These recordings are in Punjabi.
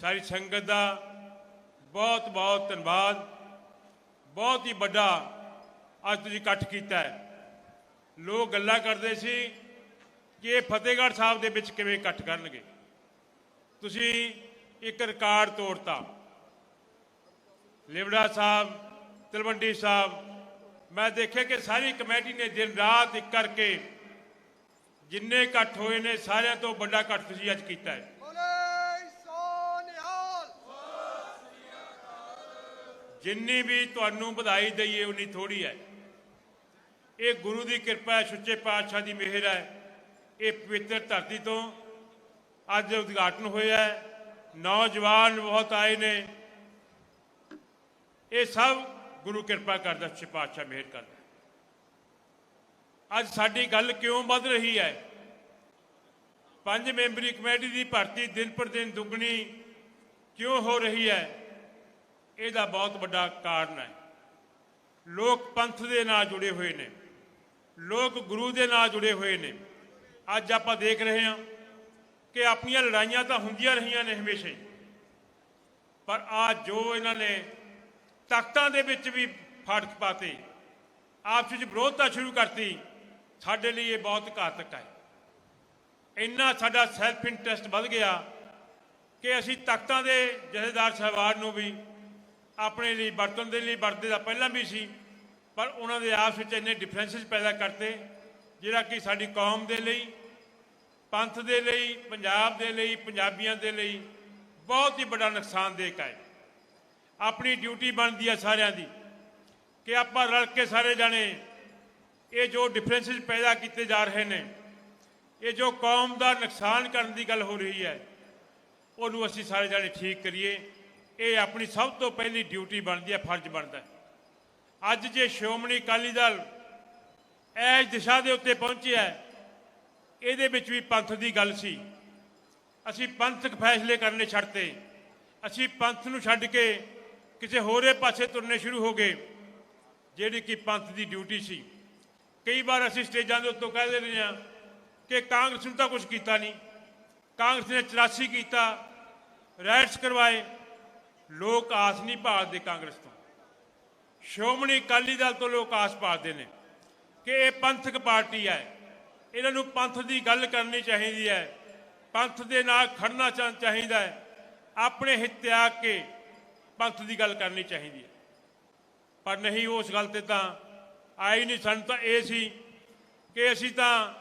ਸਾਰੀ ਸੰਗਤ ਦਾ ਬਹੁਤ ਬਹੁਤ ਧੰਨਵਾਦ। ਬਹੁਤ ਹੀ ਵੱਡਾ ਅੱਜ ਤੁਸੀਂ ਇਕੱਠ ਕੀਤਾ ਹੈ। ਲੋਕ ਗੱਲਾਂ ਕਰਦੇ ਸੀ ਕਿ ਇਹ ਫਤਿਹਗੜ੍ਹ ਸਾਹਿਬ ਦੇ ਵਿੱਚ ਕਿਵੇਂ ਇਕੱਠ ਕਰਨਗੇ। ਤੁਸੀਂ ਇੱਕ ਰਿਕਾਰਡ ਤੋੜਤਾ। ਲਿਵੜਾ ਸਾਹਿਬ, ਤਲਵੰਡੀ ਸਾਹਿਬ, ਮੈਂ ਦੇਖਿਆ ਕਿ ਸਾਰੀ ਕਮੇਟੀ ਨੇ ਦਿਨ ਰਾਤ ਇੱਕ ਕਰਕੇ ਜਿੰਨੇ ਇਕੱਠ ਹੋਏ ਨੇ, ਸਾਰਿਆਂ ਤੋਂ ਵੱਡਾ ਇਕੱਠ ਤੁਸੀਂ ਅੱਜ ਕੀਤਾ ਹੈ ਬੋਲੇ ਸੋ ਨਿਹਾਲ ਜਿੰਨੀ ਵੀ ਤੁਹਾਨੂੰ ਵਧਾਈ ਦਈਏ, ਉਨੀ ਥੋੜੀ ਹੈ। ਇਹ ਗੁਰੂ ਦੀ ਕਿਰਪਾ ਹੈ, ਸੱਚੇ ਪਾਤਸ਼ਾਹ ਦੀ ਮਿਹਰ ਹੈ। ਇਹ ਪਵਿੱਤਰ ਧਰਤੀ ਤੋਂ ਅੱਜ ਉਦਘਾਟਨ ਹੋਇਆ ਹੈ। ਨੌਜਵਾਨ ਬਹੁਤ ਆਏ ਨੇ। ਇਹ ਸਭ ਗੁਰੂ ਕਿਰਪਾ ਕਰਦਾ, ਸੱਚੇ ਪਾਤਸ਼ਾਹ ਮਿਹਰ ਕਰਦਾ। ਅੱਜ ਸਾਡੀ ਗੱਲ ਕਿਉਂ ਵੱਧ ਰਹੀ ਹੈ? ਪੰਜ ਮੈਂਬਰੀ ਕਮੇਟੀ ਦੀ ਭਰਤੀ ਦਿਨ ਪਰ ਦਿਨ ਦੁੱਗਣੀ ਕਿਉਂ ਹੋ ਰਹੀ ਹੈ? ਇਹਦਾ ਬਹੁਤ ਵੱਡਾ ਕਾਰਨ ਹੈ। ਲੋਕ ਪੰਥ ਦੇ ਨਾਲ ਜੁੜੇ ਹੋਏ ਨੇ। ਲੋਕ ਗੁਰੂ ਦੇ ਨਾਲ ਜੁੜੇ ਹੋਏ ਨੇ। ਅੱਜ ਆਪਾਂ ਦੇਖ ਰਹੇ ਹਾਂ ਕਿ ਆਪਣੀਆਂ ਲੜਾਈਆਂ ਤਾਂ ਹੁੰਦੀਆਂ ਰਹੀਆਂ ਨੇ ਹਮੇਸ਼ਾ ਹੀ। ਪਰ ਆ ਜੋ ਇਹਨਾਂ ਨੇ ਤਖਤਾਂ ਦੇ ਵਿੱਚ ਵੀ ਫਾਟਕ ਪਾਤੇ ਆਪਸ ਵਿੱਚ ਵਿਰੋਧਤਾ ਸ਼ੁਰੂ ਕਰਤੀ, ਸਾਡੇ ਲਈ ਇਹ ਬਹੁਤ ਘਾਤਕ ਹੈ। ਇੰਨਾ ਸਾਡਾ ਸੈਲਫ ਇੰਟਰਸਟ ਵੱਧ ਗਿਆ ਕਿ ਅਸੀਂ ਤਖਤਾਂ ਦੇ ਜਥੇਦਾਰ ਸਾਹਿਬਾਨ ਨੂੰ ਵੀ ਆਪਣੇ ਲਈ, ਵਰਤਣ ਦੇ ਲਈ, ਵਰਤਦੇ ਦਾ ਪਹਿਲਾਂ ਵੀ ਸੀ, ਪਰ ਉਹਨਾਂ ਦੇ ਆਪਸ ਵਿੱਚ ਇੰਨੇ ਡਿਫਰੈਂਸਸ ਪੈਦਾ ਕਰਤੇ, ਜਿਹੜਾ ਕਿ ਸਾਡੀ ਕੌਮ ਦੇ ਲਈ, ਪੰਥ ਦੇ ਲਈ, ਪੰਜਾਬ ਦੇ ਲਈ, ਪੰਜਾਬੀਆਂ ਦੇ ਲਈ ਬਹੁਤ ਹੀ ਵੱਡਾ ਨੁਕਸਾਨਦੇਕ ਹੈ। ਆਪਣੀ ਡਿਊਟੀ ਬਣਦੀ ਹੈ ਸਾਰਿਆਂ ਦੀ, ਕਿ ਆਪਾਂ ਰਲ ਕੇ ਸਾਰੇ ਜਾਣੇ ਇਹ ਜੋ ਡਿਫਰੈਂਸਸ ਪੈਦਾ ਕੀਤੇ ਜਾ ਰਹੇ ਨੇ, ਇਹ ਜੋ ਕੌਮ ਦਾ ਨੁਕਸਾਨ ਕਰਨ ਦੀ ਗੱਲ ਹੋ ਰਹੀ ਹੈ, ਉਹਨੂੰ ਅਸੀਂ ਸਾਰੇ ਜਾਣੇ ਠੀਕ ਕਰੀਏ। ਇਹ ਆਪਣੀ ਸਭ ਤੋਂ ਪਹਿਲੀ ਡਿਊਟੀ ਬਣਦੀ ਹੈ, ਫਰਜ਼ ਬਣਦਾ ਅੱਜ ਜੇ ਸ਼੍ਰੋਮਣੀ ਅਕਾਲੀ ਦਲ ਐਸ ਦਿਸ਼ਾ ਦੇ ਉੱਤੇ ਪਹੁੰਚਿਆ ਇਹਦੇ ਵਿੱਚ ਵੀ ਪੰਥ ਦੀ ਗੱਲ ਸੀ। ਅਸੀਂ ਪੰਥਕ ਫੈਸਲੇ ਕਰਨੇ ਛੱਡਤੇ ਅਸੀਂ ਪੰਥ ਨੂੰ ਛੱਡ ਕੇ ਕਿਸੇ ਹੋਰੇ ਪਾਸੇ ਤੁਰਨੇ ਸ਼ੁਰੂ ਹੋ ਗਏ, ਜਿਹੜੀ ਕਿ ਪੰਥ ਦੀ ਡਿਊਟੀ ਸੀ। ਕਈ ਵਾਰ ਅਸੀਂ ਸਟੇਜਾਂ ਦੇ ਉੱਤੋਂ ਕਹਿ ਦਿੰਦੇ ਹਾਂ ਕਿ ਕਾਂਗਰਸ ਨੂੰ ਤਾਂ ਕੁਝ ਕੀਤਾ ਨਹੀਂ। ਕਾਂਗਰਸ ਨੇ 84 ਕੀਤਾ ਰਾਈਟਸ ਕਰਵਾਏ ਲੋਕ ਆਸ ਨਹੀਂ ਭਾਲਦੇ ਕਾਂਗਰਸ ਤੋਂ। ਸ਼੍ਰੋਮਣੀ ਅਕਾਲੀ ਦਲ ਤੋਂ ਲੋਕ ਆਸ ਭਾਲਦੇ ਨੇ ਕਿ ਇਹ ਪੰਥਕ ਪਾਰਟੀ ਹੈ। ਇਹਨਾਂ ਨੂੰ ਪੰਥ ਦੀ ਗੱਲ ਕਰਨੀ ਚਾਹੀਦੀ ਹੈ। ਪੰਥ ਦੇ ਨਾਲ ਖੜਨਾ ਚਾ- ਚਾਹੀਦਾ ਹੈ। ਆਪਣੇ ਹਿੱਤ ਆ ਕੇ ਪੰਥ ਦੀ ਗੱਲ ਕਰਨੀ ਚਾਹੀਦੀ ਹੈ। ਪਰ ਨਹੀਂ ਉਸ ਗੱਲ ਤੇ ਤਾਂ ਆਈ ਨਹੀਂ ਸਾਨੂੰ ਤਾਂ ਇਹ ਸੀ ਕਿ ਅਸੀਂ ਤਾਂ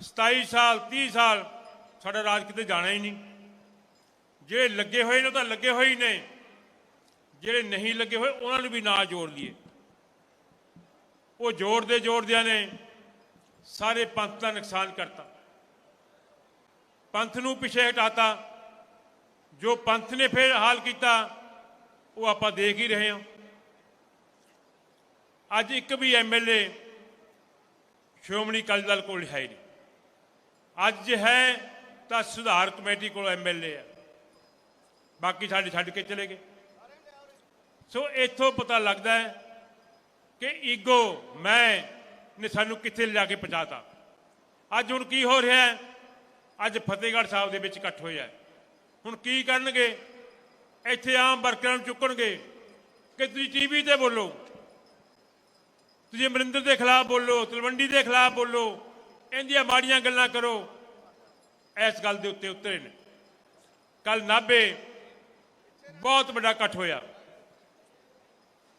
27 ਸਾਲ 30 ਸਾਲ ਸਾਡਾ ਰਾਜ ਕਿਤੇ ਜਾਣਾ ਹੀ ਨਹੀਂ। ਜੇ ਲੱਗੇ ਹੋਏ ਨੇ ਤਾਂ ਲੱਗੇ ਹੋਏ ਹੀ ਨੇ। ਜਿਹੜੇ ਨਹੀਂ ਲੱਗੇ ਹੋਏ, ਉਹਨਾਂ ਨੂੰ ਵੀ ਨਾਲ ਜੋੜ ਲਈਏ। ਉਹ ਜੋੜਦੇ ਜੋੜਦਿਆਂ ਨੇ ਸਾਰੇ ਪੰਥ ਦਾ ਨੁਕਸਾਨ ਕਰਤਾ। ਪੰਥ ਨੂੰ ਪਿੱਛੇ ਹਟਾਤਾ। ਜੋ ਪੰਥ ਨੇ ਫਿਰ ਹਾਲ ਕੀਤਾ, ਉਹ ਆਪਾਂ ਦੇਖ ਹੀ ਰਹੇ ਹਾਂ। ਅੱਜ ਇੱਕ ਵੀ ਐਮਐਲਏ ਸ਼੍ਰੋਮਣੀ ਅਕਾਲੀ ਦਲ ਕੋਲ ਹੈ ਨਹੀਂ। ਅੱਜ ਹੈ, ਤਾਂ ਸੁਧਾਰ ਕਮੇਟੀ ਕੋਲ ਐਮਐਲਏ ਹੈ ਬਾਕੀ ਸਾਡੇ ਛੱਡ ਕੇ ਚਲੇ ਗਏ। ਸੋ ਇੱਥੋਂ ਪਤਾ ਲੱਗਦਾ ਹੈ ਕਿ ਈਗੋ, ਮੈਂ ਨੇ ਸਾਨੂੰ ਕਿੱਥੇ ਲਿਜਾ ਕੇ ਪਹੁੰਚਾਤਾ। ਅੱਜ ਹੁਣ ਕੀ ਹੋ ਰਿਹਾ ਹੈ? ਅੱਜ ਫਤਿਹਗੜ੍ਹ ਸਾਹਿਬ ਦੇ ਵਿੱਚ ਇਕੱਠ ਹੋਇਆ ਹੁਣ ਕੀ ਕਰਨਗੇ? ਇੱਥੇ ਆਮ ਵਰਕਰਾਂ ਨੂੰ ਚੁੱਕਣਗੇ ਕਿ ਤੁਸੀਂ ਟੀਵੀ ਤੇ ਬੋਲੋ। ਤੁਸੀਂ ਅਮਰਿੰਦਰ ਦੇ ਖਿਲਾਫ ਬੋਲੋ, ਤਲਵੰਡੀ ਦੇ ਖਿਲਾਫ ਬੋਲੋ, ਇਹਦੀਆਂ ਮਾੜੀਆਂ ਗੱਲਾਂ ਕਰੋ। ਇਸ ਗੱਲ ਦੇ ਉੱਤੇ ਉਤਰੇ ਨੇ। ਕੱਲ ਨਾਭੇ ਬਹੁਤ ਵੱਡਾ ਇਕੱਠ ਹੋਇਆ।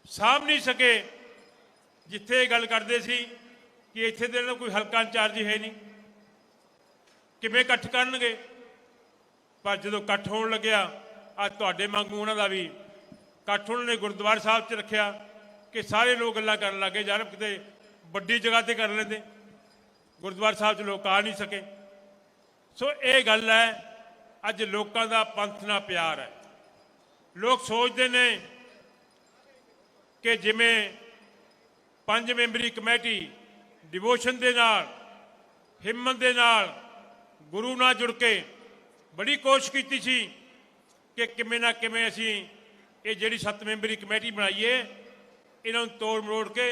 ਸਾਂਭ ਨਹੀਂ ਸਕੇ। ਜਿੱਥੇ ਇਹ ਗੱਲ ਕਰਦੇ ਸੀ ਕਿ ਇੱਥੇ ਦੇ ਨਾਲ ਕੋਈ ਹਲਕਾ ਇੰਚਾਰਜ ਹੈ ਨਹੀਂ। ਕਿਵੇਂ ਇਕੱਠ ਕਰਨਗੇ? ਪਰ ਜਦੋਂ ਇਕੱਠ ਹੋਣ ਲੱਗਿਆ, ਅੱਜ ਤੁਹਾਡੇ ਵਾਂਗੂ ਉਹਨਾਂ ਦਾ ਵੀ ਇਕੱਠ ਉਹਨਾਂ ਨੇ ਗੁਰਦੁਆਰਾ ਸਾਹਿਬ 'ਚ ਰੱਖਿਆ ਕਿ ਸਾਰੇ ਲੋਕ ਗੱਲਾਂ ਕਰਨ ਲੱਗੇ ਯਾਰ ਕਿਤੇ ਵੱਡੀ ਜਗ੍ਹਾ ਤੇ ਕਰ ਲੈਂਦੇ। ਗੁਰਦੁਆਰਾ ਸਾਹਿਬ 'ਚ ਲੋਕ ਆ ਨਹੀਂ ਸਕੇ। ਸੋ ਇਹ ਗੱਲ ਹੈ, ਅੱਜ ਲੋਕਾਂ ਦਾ ਪੰਥ ਨਾਲ ਪਿਆਰ ਹੈ। ਲੋਕ ਸੋਚਦੇ ਨੇ ਕਿ ਜਿਵੇਂ ਪੰਜ ਮੈਂਬਰੀ ਕਮੇਟੀ ਡਿਵੋਸ਼ਨ ਦੇ ਨਾਲ ਹਿੰਮਤ ਦੇ ਨਾਲ ਗੁਰੂ ਨਾਲ ਜੁੜ ਕੇ ਬੜੀ ਕੋਸ਼ਿਸ਼ ਕੀਤੀ ਸੀ ਕਿ ਕਿਵੇਂ ਨਾ ਕਿਵੇਂ ਅਸੀਂ ਇਹ ਜਿਹੜੀ ਸੱਤ ਮੈਂਬਰੀ ਕਮੇਟੀ ਬਣਾਈਏ, ਇਹਨਾਂ ਨੂੰ ਤੋੜ ਮਰੋੜ ਕੇ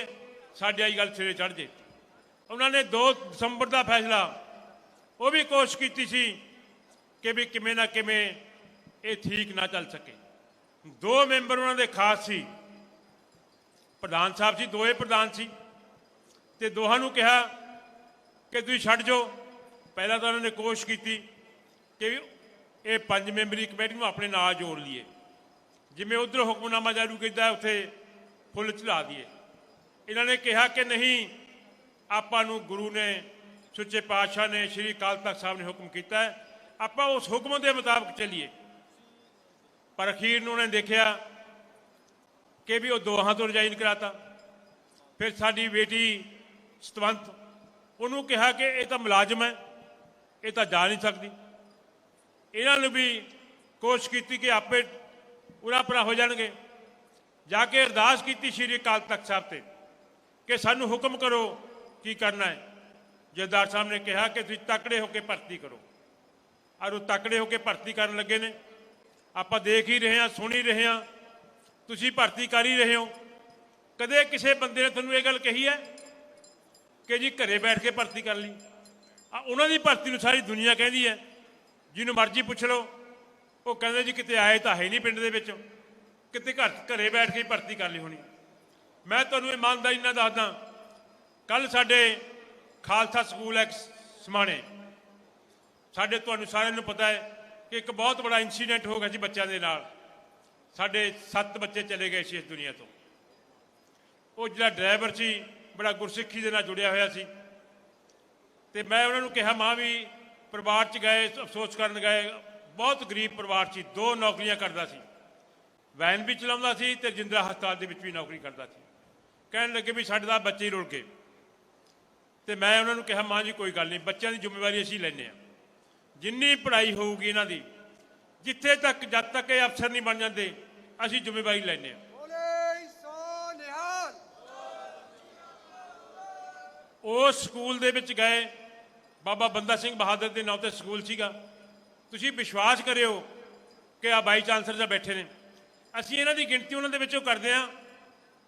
ਸਾਡੇ ਆਈ ਗੱਲ ਸਿਰੇ ਚੜ ਜੇ। ਉਹਨਾਂ ਨੇ 2 ਦਸੰਬਰ ਦਾ ਫੈਸਲਾ, ਉਹ ਵੀ ਕੋਸ਼ਿਸ਼ ਕੀਤੀ ਸੀ ਕਿ ਵੀ ਕਿਵੇਂ ਨਾ ਕਿਵੇਂ ਇਹ ਠੀਕ ਨਾ ਚੱਲ ਸਕੇ। ਦੋ ਮੈਂਬਰ ਉਹਨਾਂ ਦੇ ਖਾਸ ਸੀ। ਪ੍ਰਧਾਨ ਸਾਹਿਬ ਸੀ ਦੋਏ ਪ੍ਰਧਾਨ ਸੀ ਤੇ ਦੋਹਾਂ ਨੂੰ ਕਿਹਾ ਕਿ ਤੁਸੀਂ ਛੱਡ ਜਾਓ। ਪਹਿਲਾਂ ਤਾਂ ਉਹਨਾਂ ਨੇ ਕੋਸ਼ਿਸ਼ ਕੀਤੀ ਕਿ ਇਹ ਪੰਜ ਮੈਂਬਰੀ ਕਮੇਟੀ ਨੂੰ ਆਪਣੇ ਨਾਲ ਜੋੜ ਲਈਏ। ਜਿਵੇਂ ਉਧਰ ਹੁਕਮਨਾਮਾ ਜਾਰੀ ਕੀਤਾ, ਉੱਥੇ ਫੁੱਲ ਚੜਾ ਦਈਏ। ਇਹਨਾਂ ਨੇ ਕਿਹਾ ਕਿ ਨਹੀਂ, ਆਪਾਂ ਨੂੰ ਗੁਰੂ ਨੇ, ਸੁੱਚੇ ਪਾਤਸ਼ਾਹ ਨੇ, ਸ੍ਰੀ ਅਕਾਲ ਤਖਤ ਸਾਹਿਬ ਨੇ ਹੁਕਮ ਕੀਤਾ ਆਪਾਂ ਉਸ ਹੁਕਮ ਦੇ ਮੁਤਾਬਕ ਚੱਲੀਏ। ਪਰ ਅਖੀਰ ਨੂੰ ਉਹਨੇ ਦੇਖਿਆ ਕਿ ਵੀ ਉਹ ਦੋਹਾਂ ਤੋਂ ਰਿਜ਼ਾਈਨ ਕਰਾਤਾ ਫਿਰ ਸਾਡੀ ਬੇਟੀ ਸਤਵੰਤ, ਉਹਨੂੰ ਕਿਹਾ ਕਿ ਇਹ ਤਾਂ ਮੁਲਾਜ਼ਮ ਹੈ, ਇਹ ਤਾਂ ਜਾ ਨਹੀਂ ਸਕਦੀ। ਇਹਨਾਂ ਨੂੰ ਵੀ ਕੋਸ਼ਿਸ਼ ਕੀਤੀ ਕਿ ਆਪੇ ਉਰਾ ਪਰਾ ਹੋ ਜਾਣਗੇ। ਜਾ ਕੇ ਅਰਦਾਸ ਕੀਤੀ ਸ਼੍ਰੀ ਅਕਾਲ ਤਖਤ ਸਾਹਿਬ ਤੇ ਕਿ ਸਾਨੂੰ ਹੁਕਮ ਕਰੋ ਕੀ ਕਰਨਾ ਹੈ। ਜਥੇਦਾਰ ਸਾਹਿਬ ਨੇ ਕਿਹਾ ਕਿ ਤੁਸੀਂ ਤਕੜੇ ਹੋ ਕੇ ਭਰਤੀ ਕਰੋ। ਔਰ ਉਹ ਤਕੜੇ ਹੋ ਕੇ ਭਰਤੀ ਕਰਨ ਲੱਗੇ ਨੇ। ਆਪਾਂ ਦੇਖ ਹੀ ਰਹੇ ਹਾਂ, ਸੁਣ ਹੀ ਰਹੇ ਹਾਂ ਤੁਸੀਂ ਭਰਤੀ ਕਰ ਹੀ ਰਹੇ ਹੋ। ਕਦੇ ਕਿਸੇ ਬੰਦੇ ਨੇ ਤੁਹਾਨੂੰ ਇਹ ਗੱਲ ਕਹੀ ਹੈ ਕਿ ਜੀ ਘਰੇ ਬੈਠ ਕੇ ਭਰਤੀ ਕਰ ਲਈ? ਆ, ਉਹਨਾਂ ਦੀ ਭਰਤੀ ਨੂੰ ਸਾਰੀ ਦੁਨੀਆ ਕਹਿੰਦੀ ਹੈ। ਜਿਹਨੂੰ ਮਰਜ਼ੀ ਪੁੱਛ ਲਓ। ਉਹ ਕਹਿੰਦੇ ਜੀ ਕਿਤੇ ਆਏ ਤਾਂ ਹੈ ਨਹੀਂ ਪਿੰਡ ਦੇ ਵਿੱਚ। ਕਿਤੇ ਘਰ, ਘਰੇ ਬੈਠ ਕੇ ਭਰਤੀ ਕਰ ਲਈ ਹੋਣੀ। ਮੈਂ ਤੁਹਾਨੂੰ ਇਮਾਨਦਾਰੀ ਨਾਲ ਦੱਸਦਾ ਕੱਲ ਸਾਡੇ ਖਾਲਸਾ ਸਕੂਲ ਹੈ ਸਮਾਣੇ, ਸਾਡੇ ਤੁਹਾਨੂੰ ਸਾਰਿਆਂ ਨੂੰ ਪਤਾ ਹੈ ਕਿ ਇੱਕ ਬਹੁਤ ਬੜਾ ਇਨਸੀਡੈਂਟ ਹੋ ਗਿਆ ਜੀ ਬੱਚਿਆਂ ਦੇ ਨਾਲ। ਸਾਡੇ ਸੱਤ ਬੱਚੇ ਚਲੇ ਗਏ ਸੀ ਇਸ ਦੁਨੀਆ ਤੋਂ। ਉਹ ਜਿਹੜਾ ਡਰਾਈਵਰ ਸੀ, ਬੜਾ ਗੁਰਸਿੱਖੀ ਦੇ ਨਾਲ ਜੁੜਿਆ ਹੋਇਆ ਸੀ। ਤੇ ਮੈਂ ਉਹਨਾਂ ਨੂੰ ਕਿਹਾ, ਮਾਂ ਵੀ ਪਰਿਵਾਰ ਚ ਗਏ, ਅਫਸੋਸ ਕਰਨ ਗਏ, ਬਹੁਤ ਗਰੀਬ ਪਰਿਵਾਰ ਸੀ, ਦੋ ਨੌਕਰੀਆਂ ਕਰਦਾ ਸੀ। ਵੈਨ ਵੀ ਚਲਾਉਂਦਾ ਸੀ ਤੇ ਜਿੰਦਰਾ ਹਸਪਤਾਲ ਦੇ ਵਿੱਚ ਵੀ ਨੌਕਰੀ ਕਰਦਾ ਸੀ। ਕਹਿਣ ਲੱਗੇ ਵੀ ਸਾਡੇ ਦਾ ਬੱਚੇ ਹੀ ਰੁਲ ਗਏ। ਤੇ ਮੈਂ ਉਹਨਾਂ ਨੂੰ ਕਿਹਾ, ਮਾਂ ਜੀ, ਕੋਈ ਗੱਲ ਨਹੀਂ, ਬੱਚਿਆਂ ਦੀ ਜ਼ਿੰਮੇਵਾਰੀ ਅਸੀਂ ਲੈਂਦੇ ਹਾਂ। ਜਿੰਨੀ ਪੜ੍ਹਾਈ ਹੋਊਗੀ ਇਹਨਾਂ ਦੀ ਜਿੱਥੇ ਤੱਕ ਜਦ ਤੱਕ ਇਹ ਅਫਸਰ ਨਹੀਂ ਬਣ ਜਾਂਦੇ ਅਸੀਂ ਜ਼ਿੰਮੇਵਾਰੀ ਲੈਂਦੇ ਹਾਂ। ਬੋਲੇ ਸੋ ਨਿਹਾਲ। ਉਸ ਸਕੂਲ ਦੇ ਵਿੱਚ ਗਏ। ਬਾਬਾ ਬੰਦਾ ਸਿੰਘ ਬਹਾਦਰ ਦੇ ਨਾਂ ਤੇ ਸਕੂਲ ਸੀਗਾ। ਤੁਸੀਂ ਵਿਸ਼ਵਾਸ ਕਰਿਓ ਕਿ ਆ ਬਾਈ ਚਾਂਸਲਰ ਸਾਹਿਬ ਬੈਠੇ ਨੇ। ਅਸੀਂ ਇਹਨਾਂ ਦੀ ਗਿਣਤੀ ਉਹਨਾਂ ਦੇ ਵਿੱਚੋਂ ਕਰਦੇ ਹਾਂ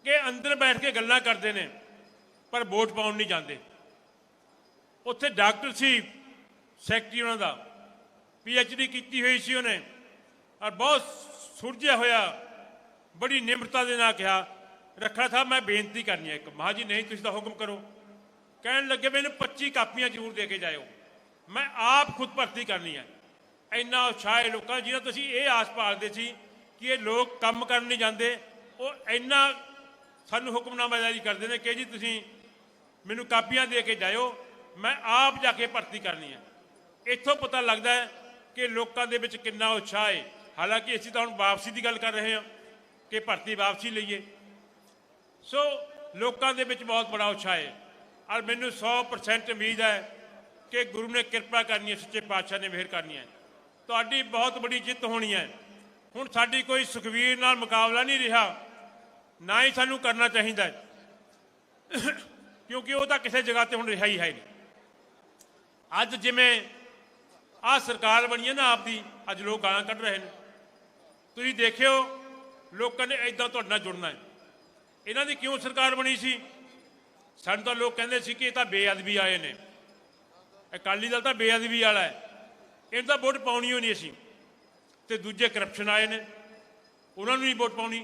ਕਿ ਅੰਦਰ ਬੈਠ ਕੇ ਗੱਲਾਂ ਕਰਦੇ ਨੇ ਪਰ ਵੋਟ ਪਾਉਣ ਨਹੀਂ ਜਾਂਦੇ। ਉੱਥੇ ਡਾਕਟਰ ਸੀ ਸੈਕਟਰੀ ਉਹਨਾਂ ਦਾ। ਪੀ ਐਚ ਡੀ ਕੀਤੀ ਹੋਈ ਸੀ ਉਹਨੇ ਔਰ ਬਹੁਤ ਸੁਰਜਿਆ ਹੋਇਆ, ਬੜੀ ਨਿਮਰਤਾ ਦੇ ਨਾਲ ਕਿਹਾ ਰੱਖਾ ਸਾਹਿਬ, ਮੈਂ ਬੇਨਤੀ ਕਰਨੀ ਹੈ ਇੱਕ, ਮਹਾਂ ਜੀ, ਨਹੀਂ, ਤੁਸੀਂ ਤਾਂ ਹੁਕਮ ਕਰੋ। ਕਹਿਣ ਲੱਗੇ, ਮੈਨੂੰ 25 ਕਾਪੀਆਂ ਜ਼ਰੂਰ ਦੇ ਕੇ ਜਾਇਓ। ਮੈਂ ਆਪ ਖੁਦ ਭਰਤੀ ਕਰਨੀ ਹੈ। ਇੰਨਾ ਉਤਸ਼ਾਹ ਹੈ ਲੋਕਾਂ, ਜਿਹਨਾਂ ਤੁਸੀਂ ਇਹ ਆਸ ਪਾਲਦੇ ਸੀ ਕਿ ਇਹ ਲੋਕ ਕੰਮ ਕਰਨ ਨਹੀਂ ਜਾਂਦੇ, ਉਹ ਇੰਨਾ ਸਾਨੂੰ ਹੁਕਮਨਾਮਾ ਜਾਰੀ ਕਰਦੇ ਨੇ ਕਿ ਜੀ, ਤੁਸੀਂ ਮੈਨੂੰ ਕਾਪੀਆਂ ਦੇ ਕੇ ਜਾਇਓ, ਮੈਂ ਆਪ ਜਾ ਕੇ ਭਰਤੀ ਕਰਨੀ ਹੈ। ਇੱਥੋਂ ਪਤਾ ਲੱਗਦਾ ਹੈ ਕਿ ਲੋਕਾਂ ਦੇ ਵਿੱਚ ਕਿੰਨਾ ਉਤਸ਼ਾਹ ਹੈ ਹਾਲਾਂਕਿ ਅਸੀਂ ਤਾਂ ਹੁਣ ਵਾਪਸੀ ਦੀ ਗੱਲ ਕਰ ਰਹੇ ਹਾਂ ਕਿ ਭਰਤੀ ਵਾਪਸੀ ਲਈਏ। ਸੋ ਲੋਕਾਂ ਦੇ ਵਿੱਚ ਬਹੁਤ ਬੜਾ ਉਤਸ਼ਾਹ ਹੈ ਔਰ ਮੈਨੂੰ 100% ਉਮੀਦ ਹੈ ਕਿ ਗੁਰੂ ਨੇ ਕਿਰਪਾ ਕਰਨੀ ਹੈ, ਸੱਚੇ ਪਾਤਸ਼ਾਹ ਨੇ ਮਿਹਰ ਕਰਨੀ ਹੈ। ਤੁਹਾਡੀ ਬਹੁਤ ਬੜੀ ਜਿੱਤ ਹੋਣੀ ਹੈ। ਹੁਣ ਸਾਡੀ ਕੋਈ ਸੁਖਵੀਰ ਨਾਲ ਮੁਕਾਬਲਾ ਨਹੀਂ ਰਿਹਾ, ਨਾ ਹੀ ਸਾਨੂੰ ਕਰਨਾ ਚਾਹੀਦਾ ਕਿਉਂਕਿ ਉਹ ਤਾਂ ਕਿਸੇ ਜਗ੍ਹਾ ਤੇ ਹੁਣ ਰਿਹਾ ਹੀ ਹੈ ਨਹੀਂ। ਅੱਜ ਜਿਵੇਂ ਆਹ ਸਰਕਾਰ ਬਣੀ ਹੈ ਨਾ ਆਪਦੀ ਅੱਜ ਲੋਕ ਗਾਲਾਂ ਕੱਢ ਰਹੇ ਨੇ। ਤੁਸੀਂ ਦੇਖਿਓ, ਲੋਕਾਂ ਨੇ ਐਦਾਂ ਤੁਹਾਡੇ ਨਾਲ ਜੁੜਨਾ ਹੈ। ਇਹਨਾਂ ਦੀ ਕਿਉਂ ਸਰਕਾਰ ਬਣੀ ਸੀ? ਸਾਨੂੰ ਤਾਂ ਲੋਕ ਕਹਿੰਦੇ ਸੀ ਕਿ ਇਹ ਤਾਂ ਬੇਅਦਬੀ ਆਏ ਨੇ। ਅਕਾਲੀ ਦਲ ਤਾਂ ਬੇਅਦਬੀ ਵਾਲਾ ਹੈ। ਇਹਨਾਂ ਤਾਂ ਵੋਟ ਪਾਉਣੀ ਹੋਣੀ ਅਸੀਂ। ਤੇ ਦੂਜੇ ਕਰਪਸ਼ਨ ਆਏ ਨੇ। ਉਹਨਾਂ ਨੂੰ ਨਹੀਂ ਵੋਟ ਪਾਉਣੀ।